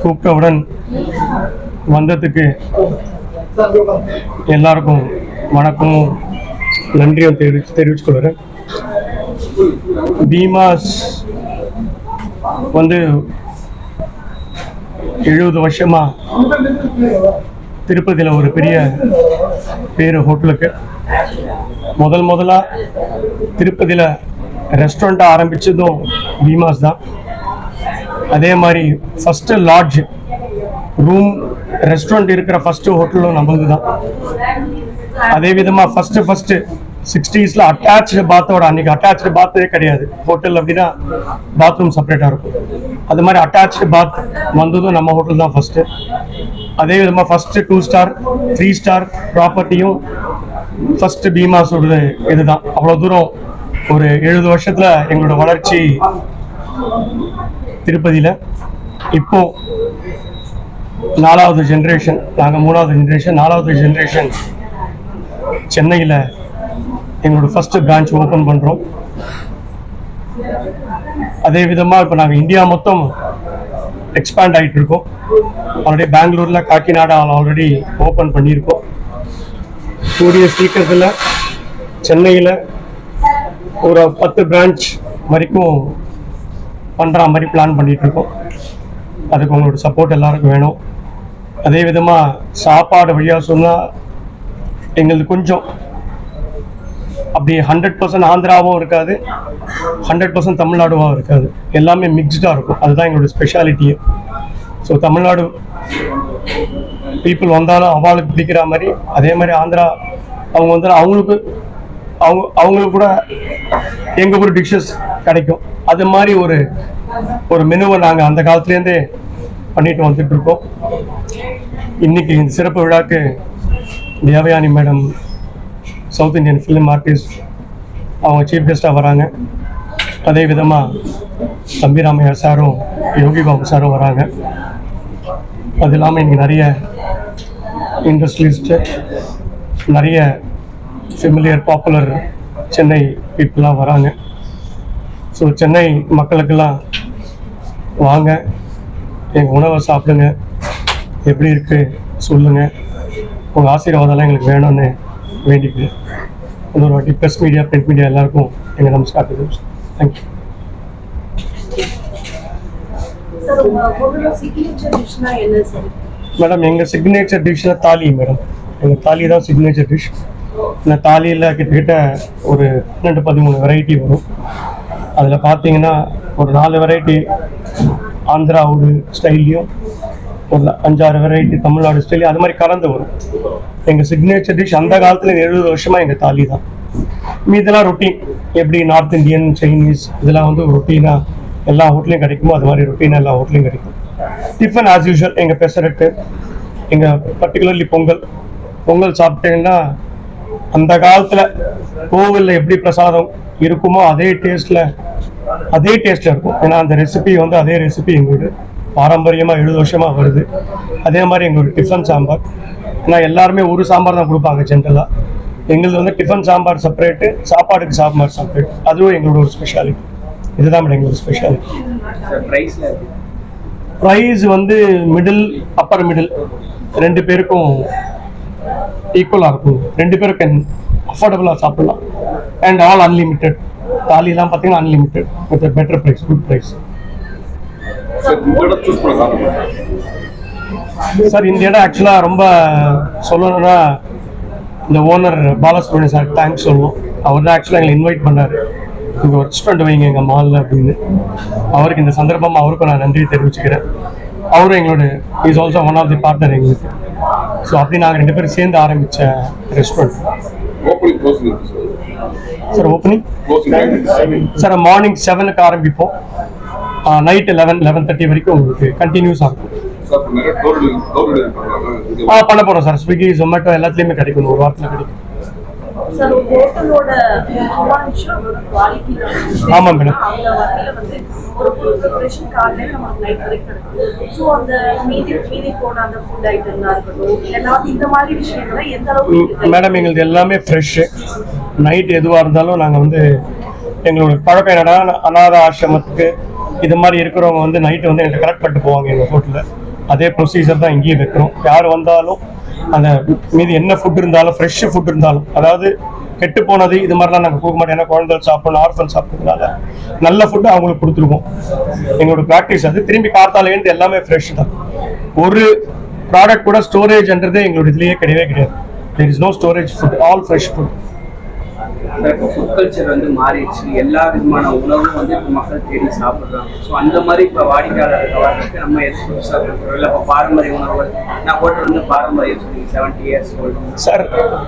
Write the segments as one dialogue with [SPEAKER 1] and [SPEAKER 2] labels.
[SPEAKER 1] கூப்பிட்டவுடன் வந்ததுக்கு எல்லாருக்கும் வணக்கமும் நன்றியும் தெரிவிச்சு தெரிவிச்சுக்கொள்கிறேன் பீமாஸ் வந்து எழுபது வருஷமா திருப்பதியில் ஒரு பெரிய பேர் ஹோட்டலுக்கு. முதல் முதலா திருப்பதியில் ரெஸ்டாரண்ட்டாக ஆரம்பிச்சதும் பீமாஸ் தான். அதே மாதிரி ஃபஸ்ட்டு லாட்ஜ் ரூம் ரெஸ்டாரண்ட் இருக்கிற ஃபஸ்ட்டு ஹோட்டலும் நம்மளது தான் அதே விதமாக ஃபஸ்ட்டு ஃபஸ்ட்டு சிக்ஸ்டீஸில் அட்டாச்சு பாத்தோட அன்னைக்கு அட்டாச்சு பாத்தே கிடையாது. ஹோட்டல் அப்படின்னா பாத்ரூம் செப்பரேட்டாக இருக்கும். அது மாதிரி அட்டாச்சு பாத் வந்ததும் நம்ம ஹோட்டல் தான் ஃபஸ்ட்டு அதே விதமாக first two star three star ப்ராப்பர்ட்டியும் first Bima சொல்கிறது இதுதான். அவ்வளோ தூரம் ஒரு எழுபது வருஷத்தில் எங்களோட வளர்ச்சி திருப்பதியில். இப்போ நாலாவது ஜென்ரேஷன் நாங்கள் மூணாவது ஜென்ரேஷன் நாலாவது ஜென்ரேஷன் சென்னையில் எங்களோட ஃபஸ்ட்டு பிரான்ச் ஓப்பன் பண்ணுறோம் அதே விதமாக இப்போ நாங்கள் இந்தியா மொத்தம் எக்ஸ்பேண்ட் ஆகிட்டு இருக்கோம். ஆல்ரெடி பெங்களூரில் காக்கிநாடா ஆல்ரெடி ஓப்பன் பண்ணியிருக்கோம். கூடிய சீக்கிரத்தில் சென்னையில் ஒரு பத்து பிரான்ச் வரைக்கும் பண்ணுற மாதிரி பிளான் பண்ணிகிட்ருக்கோம் அதுக்கு உங்களோட சப்போர்ட் எல்லாருக்கும் வேணும். அதே விதமாக சாப்பாடு வழியாக சொன்னால் எங்களுக்கு கொஞ்சம் அப்படி ஹண்ட்ரட் பர்சன்ட் ஆந்திராவும் இருக்காது ஹண்ட்ரட் பர்சன்ட் தமிழ்நாடுவாகவும் இருக்காது. எல்லாமே மிக்ஸ்டாக இருக்கும். அதுதான் எங்களோட ஸ்பெஷாலிட்டி ஸோ தமிழ்நாடு பீப்புள் வந்தாலும் அவளுக்கு பிடிக்கிற மாதிரி அதே மாதிரி ஆந்திரா அவங்க வந்தாலும் அவங்களுக்கு அவங்க அவங்களுக்கு கூட எங்கள் ஊர் டிஷ்ஷஸ் கிடைக்கும். அது மாதிரி ஒரு ஒரு மெனுவை நாங்கள் அந்த காலத்துலேருந்தே பண்ணிட்டு வந்துட்டு இருக்கோம் இன்னைக்கு இந்த சிறப்பு விழாக்கு Devayani madam south Indian film artist அவங்க சீஃப் கெஸ்ட்டாக வராங்க. அதே விதமாக தம்பிராமையா சாரும் யோகி பாபு சாரும் வராங்க. அது இல்லாமல் இங்கே நிறைய இண்டஸ்ட்ரியலிஸ்ட்டு நிறைய ஃபெமிலியர் பாப்புலர் சென்னை பீப்புளாக வராங்க. ஸோ சென்னை மக்களுக்கெல்லாம் வாங்க எங்கள் உணவை சாப்பிடுங்க எப்படி இருக்கு சொல்லுங்கள் உங்கள் ஆசீர்வாதம்லாம் எங்களுக்கு வேணும்னு வேண்டிக்கிறேன் இன்னொரு வாட்டி ப்ரெஸ் மீடியா பிரிண்ட் மீடியா எல்லாருக்கும் எங்கள் நமஸ்காரம் தேங்க்யூ
[SPEAKER 2] டிஷ்னா
[SPEAKER 1] மேடம் எங்கள் சிக்னேச்சர் டிஷ்ஷில் தாலி மேடம் எங்கள் தாலி தான் சிக்னேச்சர் டிஷ் இந்த தாலியில் கிட்டத்தட்ட ஒரு பன்னெண்டு பதிமூணு வெரைட்டி வரும். அதில் பார்த்தீங்கன்னா ஒரு நாலு வெரைட்டி ஆந்திராவோட ஸ்டைல்லையும் ஒரு அஞ்சாறு வெரைட்டி தமிழ்நாடு ஸ்டைலையும் அது மாதிரி கலந்து வரும். எங்கள் சிக்னேச்சர் டிஷ் அந்த காலத்தில் எழுபது வருஷமாக எங்கள் தாலி தான். மீதெல்லாம் ரொட்டீன் எப்படி நார்த் இந்தியன் சைனீஸ் இதெல்லாம் வந்து ரொட்டீனாக எல்லா ஹோட்டலையும் கிடைக்குமோ அது மாதிரி ரொட்டீனாக எல்லா ஹோட்டலையும் கிடைக்கும். டிஃபன் ஆஸ் யூஷுவல் எங்கள் பெசரட்டு எங்கள் பர்டிகுலர்லி பொங்கல். பொங்கல் சாப்பிட்டீங்கன்னா அந்த காலத்தில் கோவிலில் எப்படி பிரசாதம் இருக்குமோ அதே டேஸ்ட்டில் அதே டேஸ்ட்டில் இருக்கும். ஏன்னா அந்த ரெசிபி வந்து அதே ரெசிபி எங்களோட பாரம்பரியமாக எழுபது வருஷமாக வருது. அதே மாதிரி எங்களோட டிஃபன் சாம்பார். ஏன்னா எல்லாருமே ஒரு சாம்பார் தான் கொடுப்பாங்க ஜென்ரலாக எங்களுது வந்து டிஃபன் சாம்பார் செப்பரேட்டு சாப்பாடுக்கு சாம்பார் செப்பரேட் அதுவும் எங்களோட ஒரு ஸ்பெஷாலிட்டி இதுதான் மேடம் எங்களோட ஸ்பெஷாலிட்டி ப்ரைஸ் வந்து மிடில் அப்பர் மிடில் ரெண்டு பேருக்கும் ஈக்குவலாக இருக்கும் ரெண்டு பேரும் கேன் அஃபோர்டபுளாக சாப்பிடலாம். அண்ட் ஆல் அன்லிமிட்டெட் தாலிலாம் பார்த்தீங்கன்னா unlimited with better price good price
[SPEAKER 3] sir இந்த இடம்
[SPEAKER 1] ஆக்சுவலாக ரொம்ப சொல்லணும்னா இந்த ஓனர் பாலசுப்ரமணியம் சார் தேங்க்ஸ் சொல்லணும் அவர் தான் ஆக்சுவலாக எங்களை இன்வைட் பண்ணார். இங்கே ஒரு ரெஸ்டாரண்ட் வைங்க எங்கள் மாலில் அப்படின்னு. அவருக்கு இந்த சந்தர்ப்பமாக அவருக்கும் நான் நன்றி தெரிவிச்சுக்கிறேன். அவரும் எங்களோட is also one of the partner எங்களுக்கு. ஸோ அப்படி நாங்கள் ரெண்டு பேரும் சேர்ந்து ஆரம்பித்த restaurant
[SPEAKER 3] sir
[SPEAKER 1] opening sir morning செவனுக்கு ஆரம்பிப்போம் நைட்டு லெவன் லெவன் தேர்ட்டி வரைக்கும் உங்களுக்கு
[SPEAKER 3] டெலிவரி பண்ணுறாங்க
[SPEAKER 1] ஆ பண்ண போகிறோம் சார் ஸ்விக்கி ஜொமேட்டோ எல்லாத்துலேயுமே கிடைக்கும் ஒரு வாரத்தில் கிடைக்கும் ஆமா, madam.
[SPEAKER 2] அந்த வகையில வந்து ஒரு ஃபுல் ப்ரிப்பரேஷன் காலையில நமக்கு நைட் வரைக்கும் நடக்கும் ஸோ அந்த மீதி மீதி போன அந்த ஃபுட் ஐட்டம்லாம் இருக்கட்டும் இல்லைன்னா இந்த மாதிரி விஷயங்களை எந்த அளவுக்கு
[SPEAKER 1] மேடம் எங்களுது எல்லாமே ஃப்ரெஷ்ஷு நைட் எதுவாக இருந்தாலும் நாங்கள் வந்து எங்களோட பழக்கம் என்னன்னா அநாத ஆசிரமத்துக்கு இது மாதிரி இருக்கிறவங்க வந்து நைட்டு வந்து எங்களை கரெக்ட் பண்ணிட்டு போவாங்க எங்கள் ஹோட்டலில் அதே ப்ரொசீஜர் தான் இங்கேயும் வைக்கிறோம். யார் வந்தாலும் அந்த மீது என்ன ஃபுட் இருந்தாலும் ஃப்ரெஷ் ஃபுட் இருந்தாலும் அதாவது கெட்டு போனது இது மாதிரிலாம் நாங்கள் கொடுக்க மாட்டோம். ஏன்னா குழந்தைகள் சாப்பிடணும் ஆர்ஃபன் சாப்பிட்றதுனால நல்ல ஃபுட்டு அவங்களுக்கு கொடுத்துருவோம். எங்களோட ப்ராக்டிஸ் அது. திரும்பி காத்தாலேருந்து எல்லாமே ஃப்ரெஷ் தான். ஒரு ப்ராடக்ட் கூட ஸ்டோரேஜ்ன்றதே எங்களோட இதுலேயே கிடையவே கிடையாது. There is no storage food all fresh food
[SPEAKER 4] இப்போ ஃபுட் கல்ச்சர் வந்து மாறிடுச்சு. எல்லா விதமான உணவும் வந்து இப்போ மக்கள் தேடி சாப்பிட்றாங்க. ஸோ அந்த மாதிரி இப்போ வாடிக்கையாளர்கள் நம்ம எது புதுசாக கொடுக்குறோம்? இல்லை இப்போ பாரம்பரிய உணவுகள் நான் ஹோட்டல் வந்து பாரம்பரிய சொல்லி செவன்ட்டி இயர்ஸ் ஓல்டு
[SPEAKER 1] சார்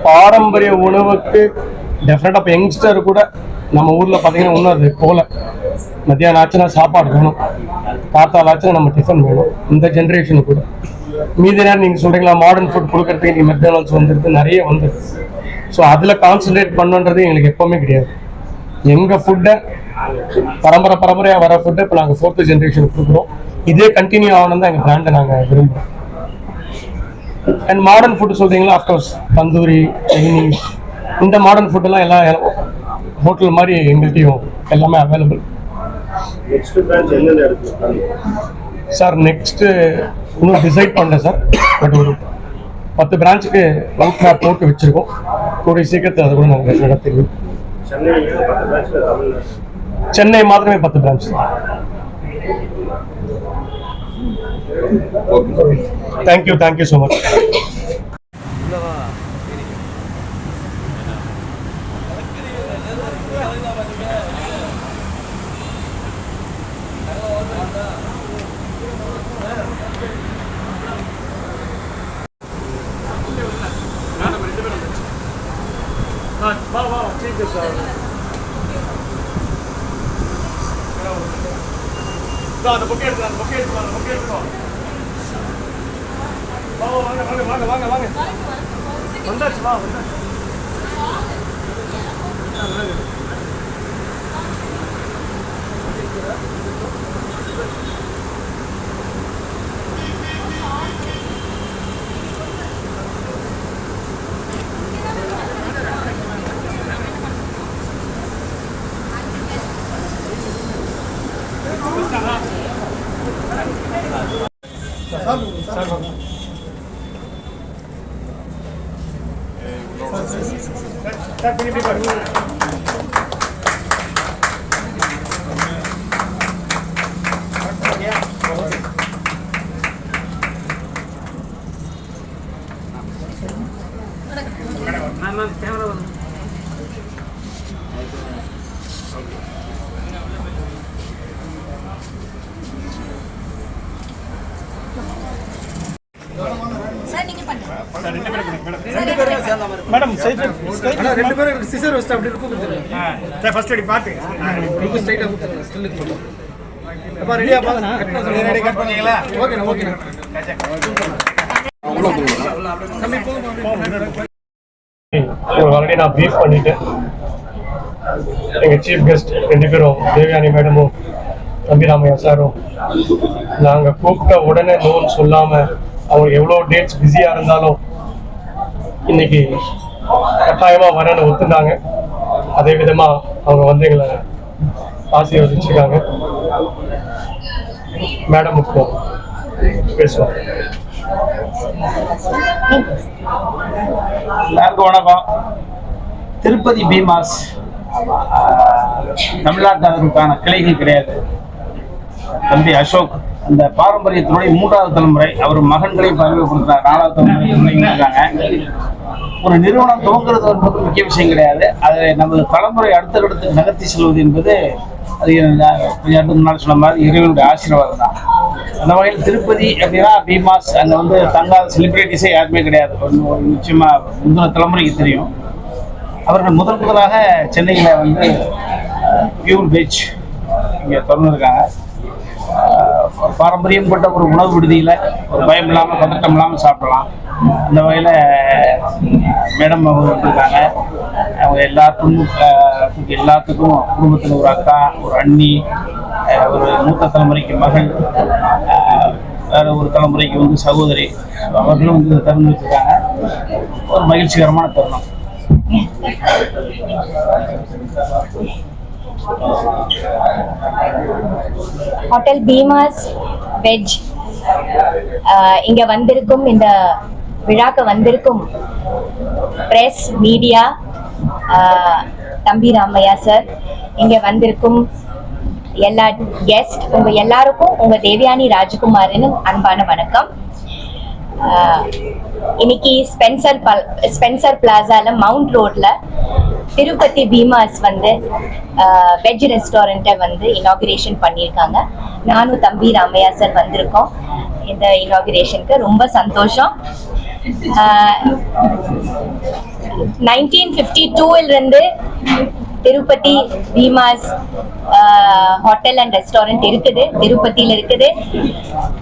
[SPEAKER 1] பாரம்பரிய உணவுக்கு டெஃபினட்டாக இப்போ யங்ஸ்டர் கூட நம்ம ஊரில் பார்த்தீங்கன்னா இன்னும் அது போல. மத்தியானம் ஆச்சுன்னா சாப்பாடு வேணும். காத்தால் ஆச்சுன்னா நம்ம டிஃபன் வேணும். இந்த ஜென்ரேஷனுக்கு கூட. மீதி நேரம் நீங்கள் சொல்கிறீங்களா மாடர்ன் ஃபுட் கொடுக்குறதுக்கு நீங்கள் மெக்டானல்ஸ் வந்துருக்கு நிறைய வந்துருக்கு. ஸோ அதில் கான்சென்ட்ரேட் பண்ணுன்றது எங்களுக்கு எப்போவுமே கிடையாது. எங்கள் ஃபுட்டை பரம்பரை பரம்பரையாக வர ஃபுட்டை இப்போ நாங்கள் ஃபோர்த்து ஜென்ரேஷனுக்கு கொடுக்குறோம். இதே கண்டினியூ ஆகணும் தான் எங்கள் பிராண்டை நாங்கள் விரும்புகிறோம் அண்ட் மாடர்ன் ஃபுட்டு சொல்கிறீங்களா அஃப்கோர்ஸ் தந்தூரி சைனீஸ் இந்த மாடர்ன் ஃபுட்டெல்லாம் எல்லாம் ஹோட்டல் மாதிரி எங்கள்கிட்டையும் எல்லாமே அவைலபிள் சார் நெக்ஸ்ட்டு இன்னும் டிசைட் பண்ணல சார் பட் ஒரு பத்து பிரான்ச்சுக்கு ரவுட் மேப் போட்டு வச்சுருக்கோம். கூடிய சீக்கிரத்தில் அது கூட நாங்கள்
[SPEAKER 5] நடத்திடுவோம்
[SPEAKER 1] சென்னை மாத்திரமே பத்து branch thank you thank you so much அந்த புக்கே எடுத்து அந்த புக்கே எடுத்து அந்த புக்கே எடுத்து வாங்க வாங்க வாங்க வாங்க வாங்க வந்தாச்சு வா வந்தாச்சு சார்
[SPEAKER 6] சிசர் வச்சு அப்படி இருக்கும்
[SPEAKER 1] சார் ஃபர்ஸ்ட் அடி பாத்து
[SPEAKER 6] ஸ்ட்ரைட்டா கொடுத்துருங்க. ஸ்டில்லுக்கு போட்டோம் அப்பா ரெடியா பாருங்க. ரெடி கட் பண்ணீங்களா? ஓகே ஓகே
[SPEAKER 1] ஆல்ரெடி நான் ப்ரீஃப் பண்ணிட்டேன் எங்கள் சீஃப் கெஸ்ட் ரெண்டு பேரும் தேவயானி மேடமும் தம்பிராமையா சாரும் நாங்கள் கூப்பிட்ட உடனே நோன்னு சொல்லாமல் அவங்க எவ்வளோ டேட்ஸ் பிஸியாக இருந்தாலும் இன்னைக்கு கட்டாயமாக வரேன்னு ஒத்துனாங்க. அதே விதமாக அவங்க வந்து எங்களை ஆசீர்வதிச்சிருக்காங்க. மேடம் இப்போ பேசுவோம்.
[SPEAKER 7] எல்லாருக்கும் வணக்கம். திருப்பதி பீமாஸ் ஆஹ், தமிழ்நாட்டினருக்கான கிளைகள் கிடையாது. தம்பி அசோக் அந்த பாரம்பரியத்தினுடைய மூன்றாவது தலைமுறை அவர் மகன்களை பதவி கொடுத்தார். நாலாவது தலைமுறை இருக்காங்க ஒரு நிறுவனம் துவங்குறது என்பது முக்கிய விஷயம் கிடையாது. அதை நமது தலைமுறை அடுத்த கட்டத்துக்கு நகர்த்தி செல்வது என்பது அது கொஞ்சம் முன்னால் சொன்ன மாதிரி இறைவனுடைய ஆசீர்வாதம் தான். அந்த வகையில் திருப்பதி அப்படின்னா பீமாஸ் அங்கே வந்து தங்காத செலிபிரிட்டிஸே யாருமே கிடையாது. ஒரு- நிச்சயமாக முந்தின தலைமுறைக்கு தெரியும். அவர்கள் முதல் முதலாக சென்னையில் வந்து பியூர் பீச் இங்கே திறந்துருக்காங்க. பாரம்பரியம் கொண்ட ஒரு உணவு விடுதியில் ஒரு பயம் இல்லாமல் பதட்டம் இல்லாமல் சாப்பிடலாம். அந்த வகையில் மேடம் அவங்க வந்திருக்காங்க. அவங்க எல்லாத்துக்கும் எல்லாத்துக்கும் குடும்பத்தில் ஒரு அக்கா ஒரு அண்ணி ஒரு மூத்த தலைமுறைக்கு மகள் வேறு ஒரு தலைமுறைக்கு வந்து சகோதரி. அவர்களும் வந்து திறந்து வச்சுருக்காங்க. ஒரு மகிழ்ச்சிகரமான தருணம்.
[SPEAKER 8] ஹோட்டல் பீமாஸ் வெஜ் இங்க வந்திருக்கும் இந்த விழாக்கு வந்திருக்கும் பிரஸ் மீடியா uh, தம்பி ராமையா சார் இங்க வந்திருக்கும் எல்லா கெஸ்ட் உங்க எல்லாருக்கும் உங்க தேவியானி ராஜகுமாரின் அன்பான வணக்கம். இன்னைக்கு ஸ்பென்சர் பல் ஸ்பென்சர் பிளாசால மவுண்ட் ரோட்ல திருப்பதி பீமாஸ் வந்து வெஜ் ரெஸ்டாரண்ட்டை வந்து இனாகிரேஷன் பண்ணியிருக்காங்க. நானும் தம்பி ராமையா சார் வந்திருக்கோம். இந்த இனாகிரேஷனுக்கு ரொம்ப சந்தோஷம். நைன்டீன் ஃபிஃப்டி இருந்து Tirupati Bhimas hotel and restaurant இருக்குது. திருப்பதியில இருக்குது.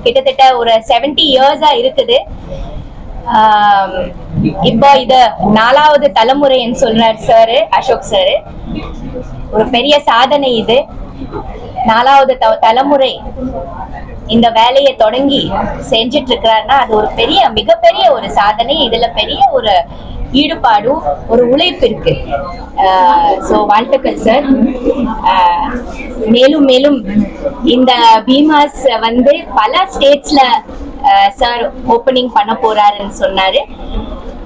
[SPEAKER 8] கிட்டத்தட்ட ஒரு செவன்டி இயர்ஸா இருக்குது. இப்போ இத நாலாவது தலைமுறைன்னு சொல்றார் சார் அசோக் சார். ஒரு பெரிய சாதனை இது. நாலாவது த- தலைமுறை. இந்த வேலையை தொடங்கி செஞ்சிட்டு இருக்கிறாருன்னா அது ஒரு பெரிய மிகப்பெரிய ஒரு சாதனை. இதுல பெரிய ஒரு ஈடுபாடும் ஒரு உழைப்பு இருக்கு. ஸோ வாழ்த்துக்கள் சார் மேலும் மேலும் இந்த பீமாஸ் வந்து பல ஸ்டேட்ஸ்ல சார் ஓப்பனிங் பண்ண போறாருன்னு சொன்னாரு.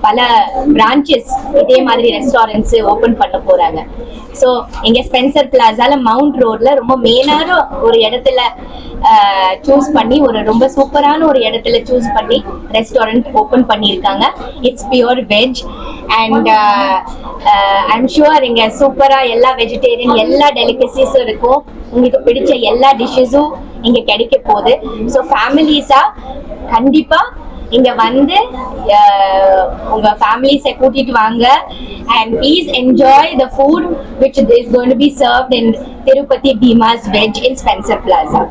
[SPEAKER 8] பல பிரான்ச்சஸ் இதே மாதிரி ரெஸ்டாரண்ட்ஸ் ஓபன் பண்ண போறாங்க. ஸோ இங்க ஸ்பென்சர் பிளாசால மவுண்ட் ரோட்ல ரொம்ப மெயினான ஒரு இடத்துல சூஸ் பண்ணி ஒரு ரொம்ப சூப்பரான ஒரு இடத்துல சூஸ் பண்ணி ரெஸ்டாரண்ட் ஓபன் பண்ணியிருக்காங்க. It's pure veg and I'm sure இங்க சூப்பரா எல்லா வெஜிடேரியன் எல்லா டெலிகசிஸும் இருக்கும். உங்களுக்கு பிடிச்ச எல்லா டிஷ்ஷஸும் இங்க கிடைக்க போகுது. ஸோ ஃபேமிலிஸா கண்டிப்பா இங்க வந்து உங்க ஃபேமிலிஸை கூட்டிட்டு வாங்க. And please enjoy the food which is going to be served in Tirupati Bhimas veg in Spencer Plaza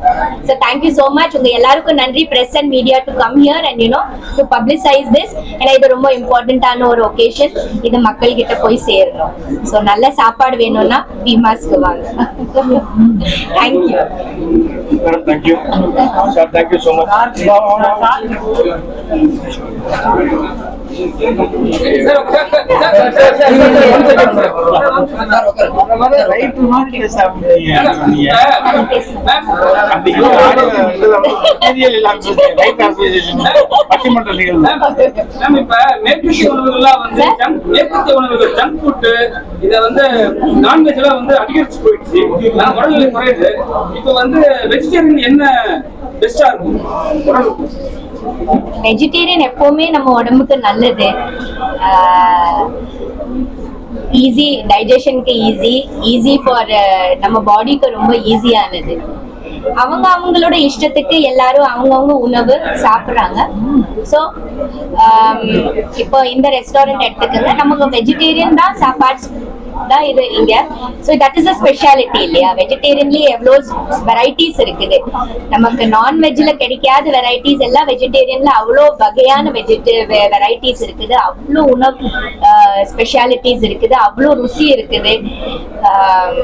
[SPEAKER 8] so thank you so much உங்க எல்லாருக்கும் நன்றி. Press and media to come here and you know to publicize this ஏன்னா இது ரொம்ப இம்பார்ட்டண்ட்டான ஒரு occasion இது மக்கள் கிட்ட போய் சேரணும் ஸோ நல்ல சாப்பாடு வேணும்னா பீமாஸ்க்கு வாங்க. Thank you
[SPEAKER 1] madam thank you sir thank you so much
[SPEAKER 7] பட்டிமன்ற நிகழ்வு
[SPEAKER 4] இப்ப மேற்கத்திய உணவுகள்லாம் வந்து மேற்கத்திய உணவுகள் ஜங்க் வந்து நான்வெஜ் எல்லாம் வந்து அதிகரிச்சு போயிடுச்சு உடல்நிலை குறையுது இப்ப வந்து வெஜிடேரியன் என்ன பெஸ்டா இருக்கும் உடலுக்கு
[SPEAKER 8] வெஜிடேரியன் எப்பவுமே நம்ம உடம்புக்கு நல்லது. ஈஸி டைஜஷனுக்கு ஈஸி ஈஸி ஃபார் நம்ம பாடிக்கு ரொம்ப ஈஸியானது அவங்க அவங்களோட இஷ்டத்துக்கு எல்லாரும் அவங்கவுங்க உணவு சாப்பிட்றாங்க. ஸோ இப்போ இந்த ரெஸ்டாரண்ட் எடுத்துக்கோங்க. நமக்கு வெஜிடேரியன் தான் சாப்பாடு தான் இது இங்க. So that is a speciality இல்லையா? வெஜிடேரியன்லயே எவ்வளோ வெரைட்டிஸ் இருக்குது. நமக்கு நான்வெஜ்ல கிடைக்காத வெரைட்டிஸ் எல்லாம் வெஜிடேரியன்ல அவ்வளோ வகையான வெஜிடே வெரைட்டிஸ் இருக்குது. அவ்வளோ உணவு ஸ்பெஷாலிட்டிஸ் இருக்குது. அவ்வளோ ருசி இருக்குது. ஆஹ்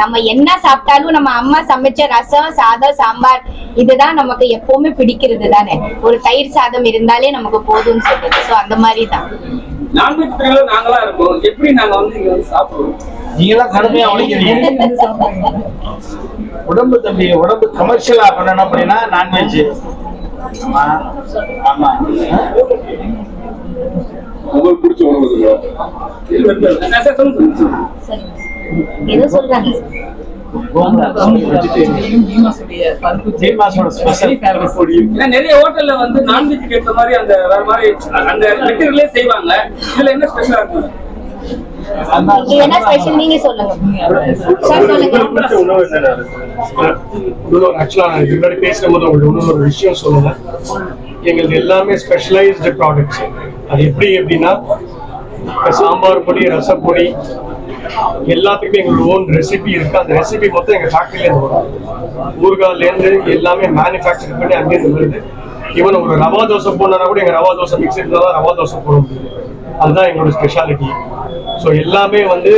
[SPEAKER 8] நம்ம என்ன சாப்பிட்டாலும் நம்ம அம்மா சமைச்ச ரசம் சாதம் சாம்பார் இதுதான் நமக்கு எப்பவுமே பிடிக்கிறது தானே ஒரு தயிர் சாதம் இருந்தாலே நமக்கு போதும்னு சொல்றது. ஸோ அந்த மாதிரி தான்.
[SPEAKER 4] நான்வெஜ் பிரிவுல நாங்களா இருக்கோம். எப்படி நாங்க வந்து இங்க வந்து சாப்பிடுவோம்?
[SPEAKER 7] நீங்களாம் கடுமையா உழைக்கிறீங்க உடம்பு தம்பி உடம்பு கமர்ஷியலா பண்ணணும் அப்படின்னா நான்வெஜ் ஆமா ஆமா.
[SPEAKER 3] உங்களுக்கு பிடிச்ச உணவு
[SPEAKER 4] சொல்லுங்க
[SPEAKER 8] ஏதோ சொல்றாங்க.
[SPEAKER 4] நிறைய ஹோட்டல்ல வந்து நான்வெஜ்க்கு ஏற்ற மாதிரி அந்த வேற மாதிரி அந்த மெட்டீரியலே செய்வாங்க. இதுல என்ன ஸ்பெஷலா இருக்கும்
[SPEAKER 8] இது என்ன ஸ்பெஷல் நீங்க சொல்லுங்க.
[SPEAKER 1] முன்னாடி பேசும்போது உங்களுக்கு இன்னொரு ஒரு விஷயம் சொல்லுவேன் எங்களுக்கு எல்லாமே ஸ்பெஷலைஸ்டு ப்ராடக்ட்ஸ் அது எப்படி எப்படின்னா சாம்பார் பொடி ரசப்பொடி எல்லாத்துக்குமே எங்களோட ஓன் ரெசிபி இருக்கு. அந்த ரெசிபி மொத்தம் எங்க ஃபேக்டரியிலேருந்து வரும். ஊர்காலேருந்து எல்லாமே மேனுஃபேக்சர் பண்ணி அங்கேருந்து வருது ஈவன் ஒரு ரவா தோசை போடணும்னா கூட எங்க ரவா தோசை மிக்ஸ் இருந்தால் தான் ரவா தோசை போட முடியும். அதுதான் எங்களோட ஸ்பெஷாலிட்டி ஸோ எல்லாமே வந்து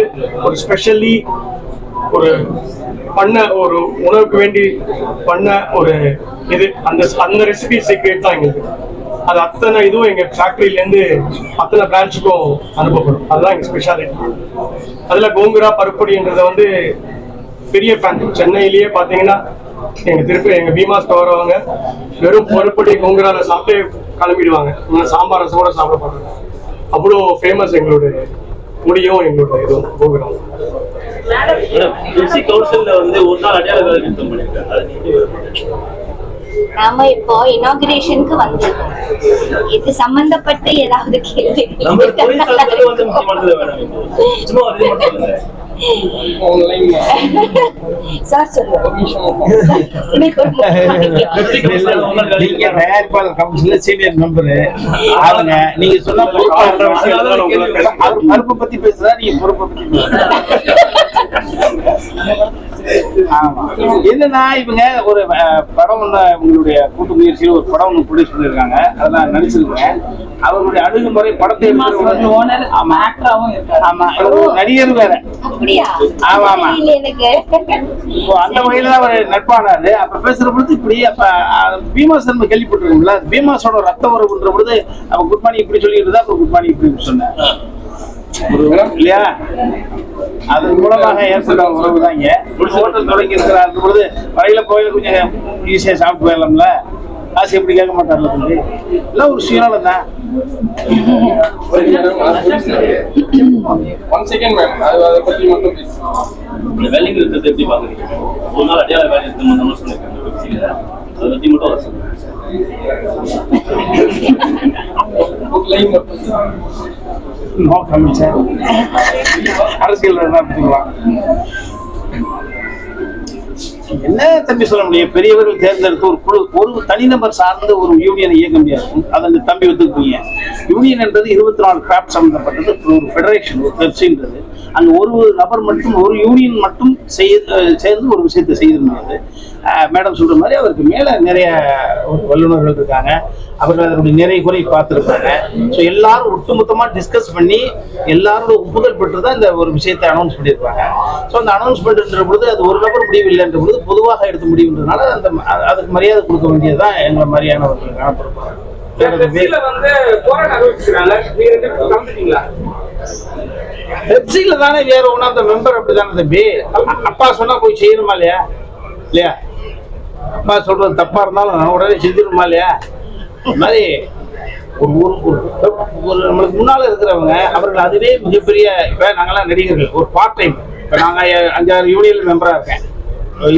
[SPEAKER 1] ஒரு ஸ்பெஷலி ஒரு பண்ண ஒரு உணவுக்கு வேண்டி பண்ண ஒரு இது. அந்த அந்த ரெசிபி சீக்ரெட் தான் எங்களுக்கு. அது அத்தனை இதுவும் எங்க ஃபேக்டரியிலேருந்து அத்தனை பிரான்ச்சுக்கும் அனுப்பப்படும். அதுதான் எங்க ஸ்பெஷாலிட்டி அதுல கோங்குரா பருப்பொடின்றத வந்து பெரிய ஃபேன் சென்னையிலேயே பார்த்தீங்கன்னா எங்க திருப்பி எங்க பீமாஸ்க்கு வரவங்க வெறும் பருப்பொடி கோங்குரால சாப்பிட்டு கிளம்பிடுவாங்க. சாம்பார் ரசம் கூட சாப்பிட போறாங்க அவ்வளோ ஃபேமஸ் எங்களுடைய முடியும் எங்களுடைய இதுவும் கோபுரம்
[SPEAKER 5] வந்து ஒரு நாள் அடையாள
[SPEAKER 8] நாம இப்போ இனாகுரேஷனுக்கு வந்திருக்கோம் இது சம்பந்தப்பட்ட ஏதாவது கேள்வி. சார் சொல்லுங்க.
[SPEAKER 7] சீனியர் மெம்பர் அவங்க நீங்க சொன்ன பொறுப்பா பத்தி பேசுறா நீங்க பொறுப்பை பத்தி பேசுறா ஆமா. என்னன்னா இவங்க ஒரு படம் ஒண்ணு உங்களுடைய கூட்டு முயற்சியில் ஒரு படம் ஒண்ணு ப்ரொடியூஸ் பண்ணிருக்காங்க. அதெல்லாம் நடிச்சிருக்கேன் அவருடைய அணுகுமுறை படத்தை ஆமா. ஆமா. நடிகர் வேற. ஆமா, ஆமா. இப்போ அந்த வகையில தான் அவர் நட்பானாரு. அப்ப பேசுற பொழுது இப்படி அப்ப அஹ், பீமாஸ் நம்ம கேள்விப்பட்டிருக்கோம்ல. பீமாஸோட ரத்த உறவுன்ற பொழுது அப்ப குட் மார்னிங் இப்படி சொல்லிட்டு அப்புறம் குட் மார்னிங் இப்படி சொன்னேன் இல்லையா? அதன் மூலமாக ஏற்பட்ட உறவு ஒரு ஹோட்டல் தொடங்கி இருக்கிறார் பொழுது வரையில கோயில கொஞ்சம் ஈஸியா சாப்பிட்டு போயிடலாம்ல? காசு எப்படி கேட்க மாட்டார்ல தம்பி? எல்லாம் ஒரு சுயநலம் தான்
[SPEAKER 3] ஒன் செகண்ட் மேம் அது அதை பத்தி மட்டும்
[SPEAKER 5] இந்த வேலை நிறுத்தத்தை எப்படி பாக்குறீங்க ஒரு நாள் அடையாள வேலை நிறுத்தம் பண்ணணும்னு சொல்லியிருக்காங்க. அதை மட்டும் வர சொல்லுங்க.
[SPEAKER 7] அரசியல் என்ன பத்திக்கலாம் என்ன தம்பி சொல்ல முடியும்? பெரியவர்கள் தேர்ந்தெடுத்து ஒரு குழு ஒரு தனிநபர் சார்ந்த ஒரு யூனியனை இயக்க முடியாது. அதை அந்த தம்பி ஒத்துக்குவீங்க யூனியன் என்றது இருபத்தி நாலு கிராஃப்ட் சம்பந்தப்பட்டது. ஒரு ஃபெடரேஷன் ஒரு கட்சின்றது. அந்த ஒரு நபர் மட்டும் ஒரு யூனியன் மட்டும் செய்ய சேர்ந்து ஒரு விஷயத்தை செய்ய முடியாது மேடம் சொல்ற மாதிரி அவருக்கு மேலே நிறைய ஒரு வல்லுநர்கள் இருக்காங்க. அவர்கள் அதனுடைய நிறை குறை பார்த்துருப்பாங்க ஸோ எல்லாரும் ஒட்டுமொத்தமாக டிஸ்கஸ் பண்ணி எல்லாரோட ஒப்புதல் பெற்று தான் இந்த ஒரு விஷயத்தை அனௌன்ஸ் பண்ணியிருப்பாங்க ஸோ அந்த அனௌன்ஸ்மெண்ட்ன்ற பொழுது அது ஒரு நபர் முடிவு இல்லைன்ற பொழுது பொதுவாக எடுத்த முடிவுன்றதுனால அந்த அதுக்கு மரியாதை கொடுக்க வேண்டியதுதான் எங்களை மாதிரியானவர்கள் காணப்படுறாங்க
[SPEAKER 4] பெப்சில
[SPEAKER 7] தானே வேற ஒன்றும் அந்த மெம்பர் அப்படிதானே தம்பி? அப்பா சொன்னா போய் செய்யணுமா இல்லையா? இல்லையா? அப்பா சொல்றது தப்பா இருந்தாலும் நான் உடனே செஞ்சிருமா இல்லையா? இந்த மாதிரி ஒரு ஒரு ஒரு நம்மளுக்கு முன்னால இருக்கிறவங்க அவர்கள் அதுவே மிகப்பெரிய இப்ப நாங்கெல்லாம் நடிகர்கள் ஒரு பார்ட் டைம் இப்ப நாங்க அஞ்சாறு யூனியன் மெம்பரா இருக்கேன்.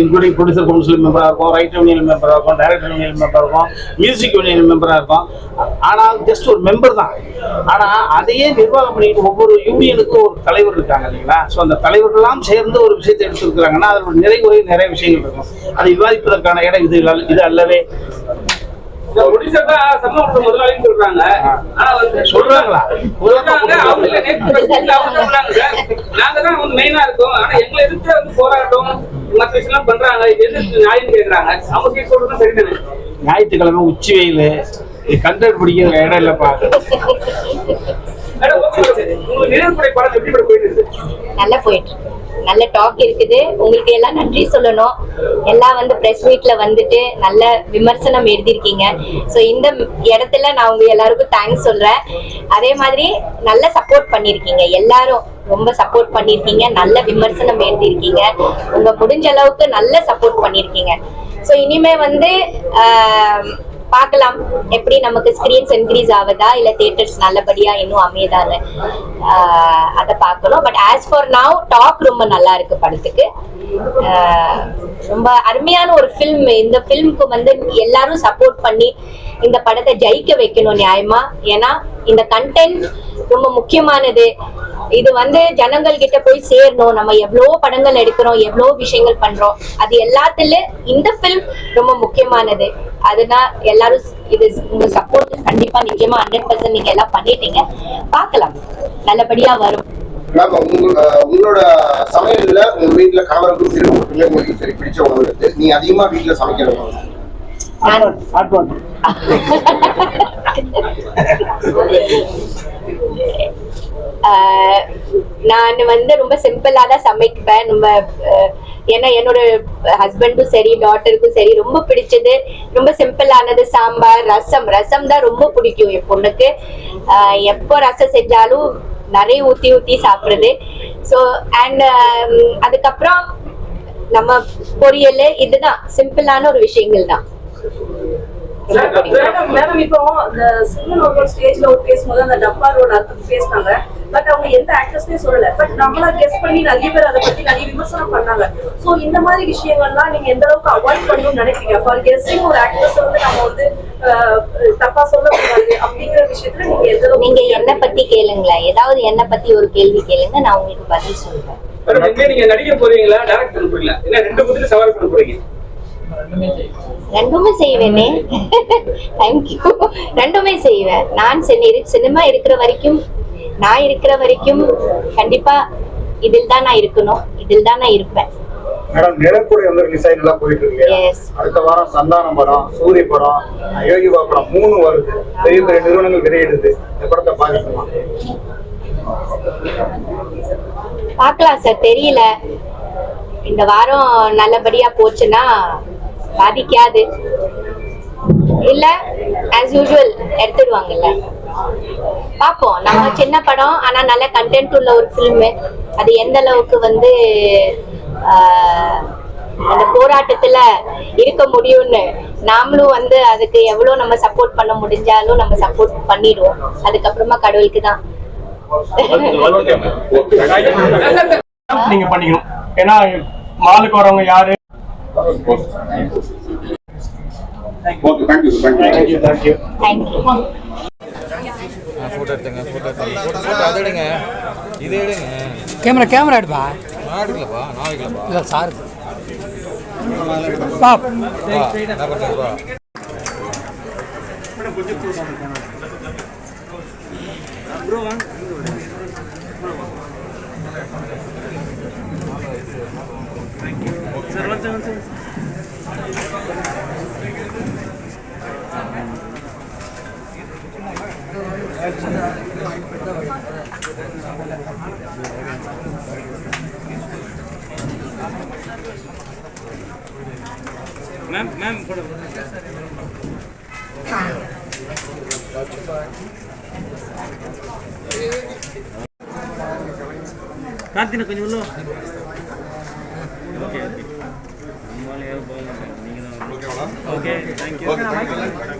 [SPEAKER 7] இன்க்ளூடிங் ப்ரொடியூசர் கவுன்சில் மெம்பராக இருக்கும் ரைட் யூனியன் மெம்பராக இருக்கும் டைரக்டர் யூனியன் மெம்பராக இருக்கும் மியூசிக் யூனியன் மெம்பராக இருக்கும். ஆனால் ஜஸ்ட் ஒரு மெம்பர் தான். ஆனால் அதையே நிர்வாகம் பண்ணிட்டு ஒவ்வொரு யூனியனுக்கும் ஒரு தலைவர் இருக்காங்க இல்லைங்களா? ஸோ அந்த தலைவர்கள்லாம் சேர்ந்து ஒரு விஷயத்தை எடுத்துருக்குறாங்கன்னா அதோட நிறைகுறை நிறைய விஷயங்கள் இருக்கும். அதை விவாதிப்பதற்கான இடம் இது இது அல்லவே சொல்றாங்களா?
[SPEAKER 4] நாங்க தான் வந்து மெயினா இருக்கோம். ஆனா எங்களை எதிர்த்து வந்து போராட்டம் மற்ற விஷயம் பண்றாங்க. இது எது நியாயம் கேக்குறாங்க? அவங்க சொல்றது சரிதானே?
[SPEAKER 7] ஞாயிற்றுக்கிழமை உச்சி வெயில். கண்டென்ட் பிடிக்கிற இடம் இல்லைப்பா.
[SPEAKER 8] நல்லா போயிட்டு நல்ல டாக் இருக்குது. உங்களுக்கு எல்லாம் நன்றி சொல்லணும். எல்லாம் வந்து பிரஸ் மீட்ல வந்துட்டு நல்ல விமர்சனம் எழுதியிருக்கீங்க. ஸோ இந்த இடத்துல நான் உங்க எல்லாருக்கும் தேங்க்ஸ் சொல்றேன். அதே மாதிரி நல்ல சப்போர்ட் பண்ணியிருக்கீங்க. எல்லாரும் ரொம்ப சப்போர்ட் பண்ணியிருக்கீங்க. நல்ல விமர்சனம் எழுதியிருக்கீங்க. உங்க முடிஞ்ச அளவுக்கு நல்ல சப்போர்ட் பண்ணியிருக்கீங்க. ஸோ இனிமே வந்து ஆஹ், பார்க்கலாம். எப்படி நமக்கு ஸ்கிரீன்ஸ் இன்க்ரீஸ் ஆகுதா? இல்ல தியேட்டர்ஸ் நல்லபடியா இன்னும் அமையுதான்னு அதை பார்க்கணும். But as far now talk ரொம்ப நல்லா இருக்கு படத்துக்கு. ரொம்ப அருமையான ஒரு ஃபில்ம் இந்த ஃபில்முக்கு வந்து எல்லாரும் சப்போர்ட் பண்ணி இந்த படத்தை ஜெயிக்க வைக்கணும் நியாயமா? ஏன்னா இந்த கண்டென்ட் ரொம்ப முக்கியமானது. இது வந்து ஜனங்கள் கிட்ட போய் சேரணும். நம்ம எவ்வளோ படங்கள் எடுக்கிறோம் எவ்வளோ விஷயங்கள் பண்றோம். அது எல்லாத்துல இந்த பிலிம் ரொம்ப முக்கியமானது. அதுதான் எல்லாரும் இது உங்க சப்போர்ட் கண்டிப்பா நிச்சயமா ஹண்ட்ரட் பர்சன்ட் நீங்க எல்லாம் பண்ணிட்டீங்க. பார்க்கலாம் நல்லபடியா வரும்.
[SPEAKER 9] மேம் உங்களோட சமையல்ல உங்க வீட்டுல கணவருக்கும் சரி பிள்ளைங்களுக்கும் சரி பிடிச்ச நீங்க அதிகமா வீட்டுல சமைக்கிறவங்க
[SPEAKER 8] நான் ஆஹ் நான் வந்து ரொம்ப சிம்பிளா தான் சமைப்பேன். நம்ம ஏன்னா என்னோட ஹஸ்பண்டும் சரி டாட்டருக்கும் சரி ரொம்ப பிடிச்சது ரொம்ப சிம்பிளானது சாம்பார் ரசம். ரசம் தான் ரொம்ப பிடிக்கும் என் பொண்ணுக்கு. எப்போ ரசம் செஞ்சாலும் நிறைய ஊத்தி ஊத்தி சாப்பிடுறது. ஸோ அண்ட் அதுக்கப்புறம் நம்ம பொரியல் இதுதான். சிம்பிளான ஒரு விஷயங்கள் தான்.
[SPEAKER 2] மேடம் மேடம் இப்போ அந்த சிங்கிள் ஒரு ஸ்டேஜ்ல ஒரு பேசும்போது அந்த டப்பா ரோட் அர்த்தம் பேசினாங்க. பட் அவங்க எந்த ஆக்டர்ஸ்னே சொல்லல. பட் நம்மளா கெஸ் பண்ணி நிறைய பேர் அதை பத்தி நிறைய விமர்சனம் பண்ணாங்க. சோ இந்த மாதிரி விஷயங்கள்லாம் நீங்க எந்த அளவுக்கு அவாய்ட் பண்ணணும்னு நினைக்கிறீங்க ஃபார் கெஸ்ஸிங் ஒரு ஆக்டர்ஸ் வந்து நம்ம வந்து தப்பா சொல்லக்கூடாது அப்படிங்கிற விஷயத்துல நீங்க எந்த அளவுக்கு
[SPEAKER 8] நீங்க என்ன பத்தி கேளுங்களேன். ஏதாவது என்ன பத்தி ஒரு கேள்வி கேளுங்க நான் உங்களுக்கு பதில் சொல்றேன்.
[SPEAKER 4] நீங்க நடிக்க போறீங்களா? டைரக்ட் பண்ண போறீங்களா என்ன ரெண்டு பத்தில சவால் பண்ண போறீங்க?
[SPEAKER 8] ரெண்டுமே செய்வேனே. தேங்க்யூ ரெண்டுமே செய்வேன். நான் சினி- சினிமா இருக்கிற வரைக்கும் நான் இருக்கிற வரைக்கும் கண்டிப்பா இதில் தான் நான் இருக்கணும். இதில் தான் நான் இருப்பேன்.
[SPEAKER 3] மேடம் நிலக்குறை வந்து ரிலீஸ் ஆகி நல்லா போயிட்டு இருக்கு. அடுத்த வாரம் சந்தானம் படம் சூரி படம் யோகி படம் மூணு வருது. பெரிய பெரிய நிறுவனங்கள் வெளியிடுது. இந்த படத்தை பாக்கணுமா
[SPEAKER 8] பார்க்கலாம் சார் தெரியல. இந்த வாரம் நல்லபடியா போச்சுன்னா பாதிக்காது இல்ல ஆஸ் யூஷுவல் எடுத்துடுவாங்கல்ல பார்ப்போம் நம்ம சின்ன படம் ஆனா நல்ல கண்டென்ட் உள்ள ஒரு ஃபில்மு அது எந்த அளவுக்கு வந்து ஆஹ், அந்த போராட்டத்துல இருக்க முடியும்னு நாமளும் வந்து அதுக்கு எவ்வளவு நம்ம சப்போர்ட் பண்ண முடிஞ்சாலும் நம்ம சப்போர்ட் பண்ணிடுவோம் அதுக்கப்புறமா கடவுளுக்கு தான்
[SPEAKER 1] நீங்க பண்ணிக்கணும் ஏன்னா மாலுக்கு வரவங்க யாரு
[SPEAKER 3] okay thank you
[SPEAKER 1] thank you
[SPEAKER 8] thank you
[SPEAKER 6] photo எடுத்துங்க ஃபோட்டோ எடுத்துங்க ஃபோட்டோ ஃபோட்டோ அதை எடுங்க இது எடுங்க
[SPEAKER 10] கேமரா கேமரா எடுப்பா.
[SPEAKER 6] நான் எடுக்கலப்பா நான் வைக்கலப்பா
[SPEAKER 10] இல்லை சார் பா
[SPEAKER 6] வா நான் பண்ணுறேன் வா
[SPEAKER 3] ஓகே தேங்க்யூ